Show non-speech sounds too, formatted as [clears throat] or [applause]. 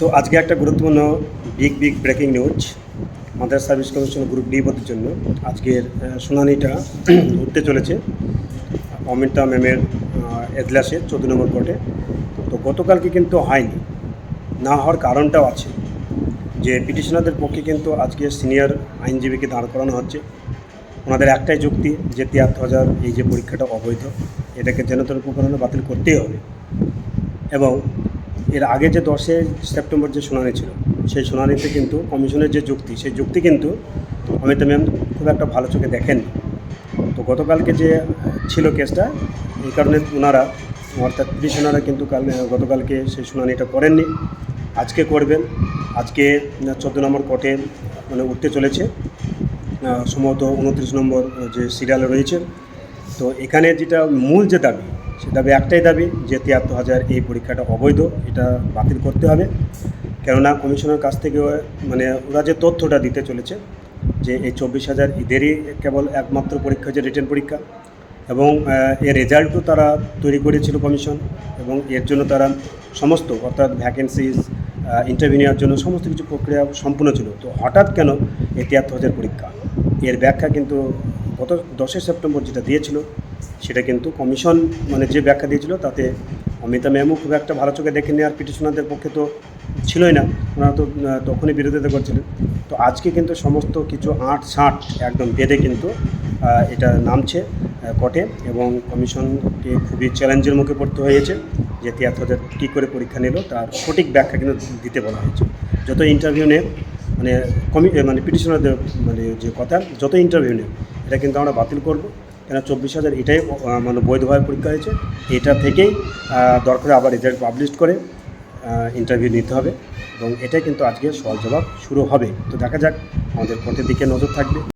তো আজকে একটা গুরুত্বপূর্ণ big big breaking news Madras service commission group D পদের জন্য। আজকের শুনানিটা [clears throat] উঠতে চলেছে। অমিতা ম্যামের এজলাসে চোদ্দ নম্বর কোর্টে তো গতকালকে কিন্তু হয়নি। না হওয়ার কারণটাও আছে যে পিটিশনারদের পক্ষে কিন্তু আজকে সিনিয়র আইনজীবীকে দাঁড় করানো হচ্ছে। ওনাদের একটাই যুক্তি যে তিয়াত্তর হাজার এই যে পরীক্ষাটা অবৈধ, এটাকে যেন তেন প্রকরণে বাতিল করতেই হবে। এবং এর আগে যে দশে সেপ্টেম্বর যে শুনানি ছিল, সেই শুনানিতে কিন্তু কমিশনের যে যুক্তি, সেই যুক্তি কিন্তু অমিতা ম্যাম খুব একটা ভালো চোখে দেখেননি। তো গতকালকে যে ছিল কেসটা, এই কারণে ওনারা অর্থাৎ পিটিশনাররা কিন্তু কাল গতকালকে সেই শুনানিটা করেননি। আজকে করবেন, আজকে চোদ্দ নম্বর কোর্টে মানে উঠতে চলেছে। সম্ভবত উনত্রিশ নম্বর যে সিরিয়ালে রয়েছে। তো এখানে যেটা মূল যে দাবি সে দাবি একটাই দাবি যে তিয়াত্তর হাজার এই পরীক্ষাটা অবৈধ, এটা বাতিল করতে হবে। কেননা কমিশনের কাছ থেকে মানে ওরা যে তথ্যটা দিতে চলেছে যে এই চব্বিশ হাজার ঈদেরই কেবল একমাত্র পরীক্ষা, যে রিটেন পরীক্ষা এবং এর রেজাল্টও তারা তৈরি করেছিল কমিশন এবং এর জন্য তারা সমস্ত, অর্থাৎ ভ্যাকেন্সিজ ইন্টারভিউ নেওয়ার জন্য সমস্ত কিছু প্রক্রিয়া সম্পূর্ণ ছিল। তো হঠাৎ কেন এই তিয়াত্তর হাজার পরীক্ষা? এর ব্যাখ্যা কিন্তু গত দশই সেপ্টেম্বর যেটা দিয়েছিল সেটা কিন্তু কমিশন মানে যে ব্যাখ্যা দিয়েছিল তাতে অমিতা ম্যামও খুব একটা ভালো চোখে দেখেনি আর পিটিশনারদের পক্ষে তো ছিলই না। ওনারা তো তখনই বিরোধিতা করছিলেন। তো আজকে কিন্তু সমস্ত কিছু আট ষাট একদম বেঁধে কিন্তু এটা নামছে কটে এবং কমিশনকে খুবই চ্যালেঞ্জের মুখে পড়তে হয়েছে যে তিয়াত্তর হাজার কী করে পরীক্ষা নিল, তার সঠিক ব্যাখ্যা কিন্তু দিতে বলা হয়েছে। যত ইন্টারভিউ নেই মানে কমি মানে পিটিশনারদের মানে যে কথা, যত ইন্টারভিউ নেই এটা কিন্তু আমরা বাতিল করব। কেন চব্বিশ হাজার এটাই মানে বৈধভাবে পরীক্ষা হয়েছে। এটা থেকেই দরকার আবার রেজাল্ট পাবলিশ করে ইন্টারভিউ নিতে হবে। এবং এটাই কিন্তু আজকে সহজ জবাব, শুরু হবে। তো দেখা যাক, আমাদের প্রতিদিকে দিকে নজর থাকবে।